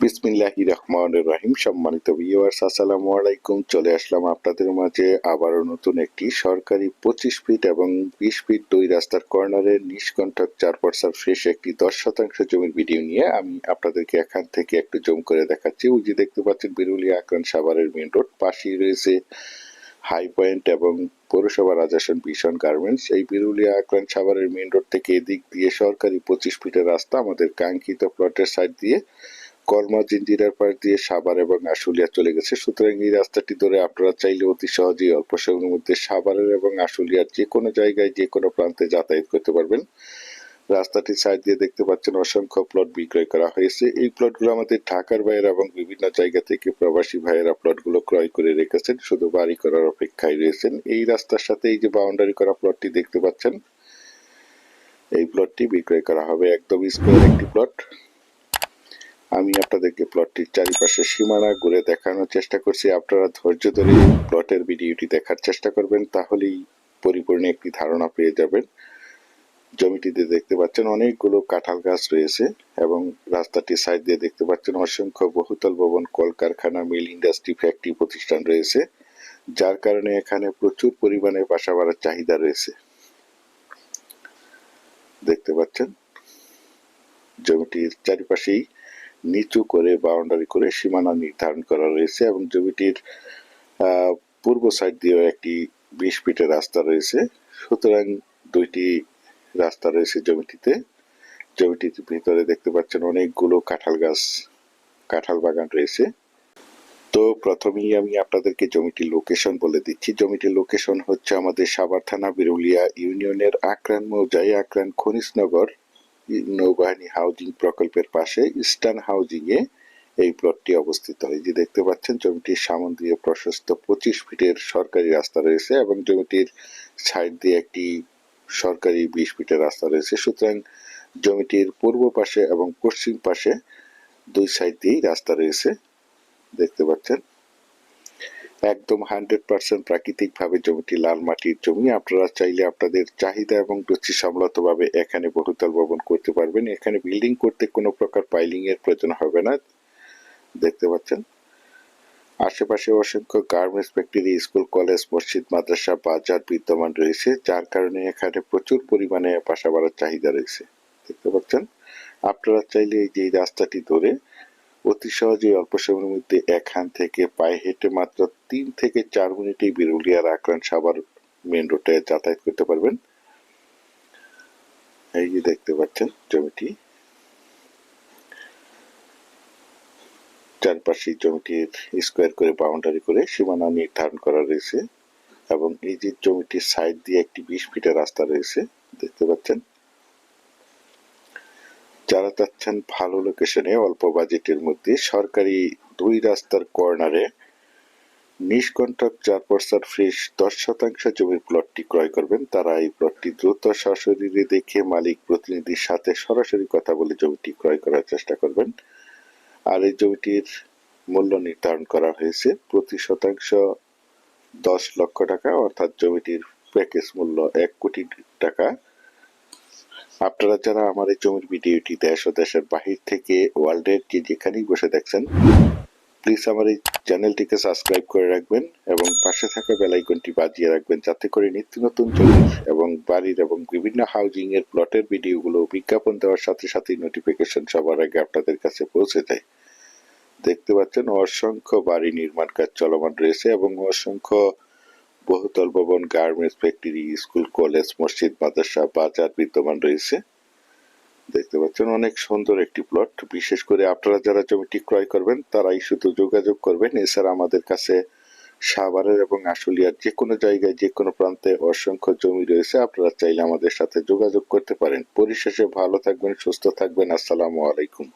বিসমিল্লাহি রহমান রহিম। সম্মানিত ভিউয়ার্স আসসালামু আলাইকুম। চলে আসলাম আপনাদের মাঝে আবারও নতুন একটি সরকারি পঁচিশ ফিট এবং বিশ ফিট দুই রাস্তার কর্নারে নিষ্কণ্ঠক চার পার্সার ফ্রেশ একটি দশ শতাংশ জমির ভিডিও নিয়ে আমি আপনাদেরকে এখান থেকে একটু জম করে দেখাচ্ছি। ওই যে দেখতে পাচ্ছেন বিরুলিয়া আক্রান সাভারের মেন রোড পাশেই রয়েছে হাই পয়েন্ট এবং পৌরসভা রাজাসন ভীষণ গার্মেন্টস এই বিরুলিয়া আক্রান সাভারের মেন রোড থেকে এদিক দিয়ে সরকারি পঁচিশ ফিটের রাস্তা আমাদের কাঙ্ক্ষিত প্লটের সাইড দিয়ে কলমা জিঞ্জিরার পাশ দিয়ে সাভার এবং আশুলিয়া চলে গেছে। সুতরাং এই রাস্তাটি ধরে আপনারা চাইলে অতি সহজেই অল্প সময়ের মধ্যে সাভারের এবং আশুলিয়ার যে কোনো জায়গায়, যে কোনো প্রান্তে যাতায়াত করতে পারবেন। রাস্তাটির সাইড দিয়ে দেখতে পাচ্ছেন অসংখ্য প্লট বিক্রয় করা হয়েছে। এই প্লটগুলো আমাদের ঢাকার বাইরে এবং বিভিন্ন জায়গা থেকে প্রবাসী ভাইয়েরা প্লটগুলো ক্রয় করে রেখেছেন। শুধু বাড়ি করার অপেক্ষায় রয়েছেন। এই রাস্তার সাথে এই যে বাউন্ডারি করা প্লটটি দেখতে পাচ্ছেন, এই প্লটটি বিক্রয় করা হবে। একদম স্কোয়ার একটি প্লট। আমি আপনাদেরকে প্লটটির চারিপাশে সীমানা ঘুরে দেখানোর চেষ্টা করছি। আপনারা ধৈর্য ধরে প্লটের ভিডিওটি দেখার চেষ্টা করবেন, তাহলেই পরিপূর্ণ একটি ধারণা পেয়ে যাবেন। জমিটিতে দেখতে পাচ্ছেন অনেকগুলো কাঁঠাল গাছ রয়েছে এবং রাস্তাটির সাইড দিয়ে দেখতে পাচ্ছেন অসংখ্য বহুতল ভবন, কলকারখানা, মিল ইন্ডাস্ট্রি, ফ্যাক্টরি প্রতিষ্ঠান রয়েছে, যার কারণে এখানে প্রচুর পরিমাণে বাসা বাড়ার চাহিদা রয়েছে। দেখতে পাচ্ছেন, জমিটির চারিপাশেই নিচু করে বাউন্ডারি করে সীমানা নির্ধারণ করা রয়েছে এবং জমিটির পূর্ব সাইড দিয়েও একটি বিশ ফিটের রাস্তা রয়েছে। সুতরাং দুইটি রাস্তা রয়েছে জমিটিতে। জমিটির ভিতরে দেখতে পাচ্ছেন অনেকগুলো কাঁঠাল গাছ, কাঁঠাল বাগান রয়েছে। তো প্রথমেই আমি আপনাদেরকে জমিটির লোকেশন বলে দিচ্ছি। জমিটির লোকেশন হচ্ছে আমাদের সাভার থানা, বিরুলিয়া ইউনিয়নের আক্রান মৌজায় আক্রান খনিজনগর নৌবাহিনী হাউজিং প্রকল্পের পাশে ইস্টার্ন হাউজিং এ এই প্লটটি অবস্থিত এই যে দেখতে পাচ্ছেন, জমিটির সামন দিয়ে প্রশস্ত পঁচিশ ফিটের সরকারি রাস্তা রয়েছে এবং জমিটির সাইড দিয়ে একটি সরকারি বিশ ফিটের রাস্তা রয়েছে। সুতরাং জমিটির পূর্ব পাশে এবং পশ্চিম পাশে দুই সাইড দিয়েই রাস্তা রয়েছে। দেখতে পাচ্ছেন একদম হান্ড্রেড পার্সেন্ট প্রাকৃতিক ভাবে জমিটি লাল মাটির জমি। আপনারা চাইলে আপনাদের চাহিদা এবং রুচি সম্মত ভাবে এখানে বহুতল ভবন করতে পারবেন। এখানে বিল্ডিং করতে কোনো প্রকার পাইলিং এর প্রয়োজন হবে না। দেখতে পাচ্ছেন? আশেপাশে অসংখ্য গার্মেন্টস, ফ্যাক্টরি, স্কুল, কলেজ, মসজিদ, মাদ্রাসা, বাজার বিদ্যমান রয়েছে, যার কারণে এখানে প্রচুর পরিমাণে বাসা বাড়ার চাহিদা রয়েছে। দেখতে পাচ্ছেন? আপনারা চাইলে এই যে রাস্তাটি ধরে অতি সহজেই অল্প সময়ের মধ্যে এখান থেকে পায়ে হেঁটে মাত্র তিন থেকে চার মিনিটেই বিরুলিয়ার আক্রান্ত সাবার মেন রোডে যাতায়াত করতে পারবেন। এই যে দেখতে পাচ্ছেন জমিটি। চারপাশে জমিটির স্কোয়ার করে বাউন্ডারি করে সীমানা নির্ধারণ করা রয়েছে এবং এই যে জমিটির সাইড দিয়ে একটি বিশ ফিটের রাস্তা রয়েছে, দেখতে পাচ্ছেন। যারা চাচ্ছেন ভালো লোকেশনে অল্প বাজেটের মধ্যে সরকারি দুই রাস্তার কর্নারে নিষ্কণ্ঠক চার পর্সার ফ্রেশ দশ শতাংশ জমির প্লটটি ক্রয় করবেন। তারা এই প্লটটি দ্রুত সশরীরে দেখে মালিক প্রতিনিধির সাথে সরাসরি কথা বলে জমিটি ক্রয় করার চেষ্টা করবেন। আর এই জমিটির মূল্য নির্ধারণ করা হয়েছে প্রতি শতাংশ দশ লক্ষ টাকা, অর্থাৎ জমিটির প্যাকেজ মূল্য এক কোটি আপনারা যারা আমার এই জমির ভিডিওটি দেশ ও দেশের বাহির থেকে ওয়ার্ল্ডের যে যেখানেই বসে দেখছেন প্লিজ আমার এই চ্যানেলটিকে সাবস্ক্রাইব করে রাখবেন এবং পাশে থাকা বেলাইকনটি বাজিয়ে রাখবেন যাতে করে নিত্য নতুন জমির এবং বাড়ির এবং বিভিন্ন হাউজিং এর প্লটের ভিডিওগুলো বিজ্ঞাপন দেওয়ার সাথে সাথে নোটিফিকেশন সবার আগে আপনাদের কাছে পৌঁছে যায়। দেখতে পাচ্ছেন অসংখ্য বাড়ি নির্মাণ কাজ চলমান রয়েছে এবং অসংখ্য বহুতল ভবন, গার্মেন্টস ফ্যাক্টরি, স্কুল, কলেজ, মসজিদ, মাদ্রাসা, বাজার বিদ্যমান রয়েছে। দেখতে পাচ্ছেন অনেক সুন্দর একটি প্লট। বিশেষ করে আপনারা যারা জমিটি ক্রয় করবেন, তারাই শুধু যোগাযোগ করবেন। এছাড়া আমাদের কাছে সাভারের এবং আশুলিয়ার যে কোনো জায়গায় যে কোনো প্রান্তে অসংখ্য জমি রয়েছে। আপনারা চাইলে আমাদের সাথে যোগাযোগ করতে পারেন। পরিশেষে ভালো থাকবেন, সুস্থ থাকবেন। আসসালামু আলাইকুম।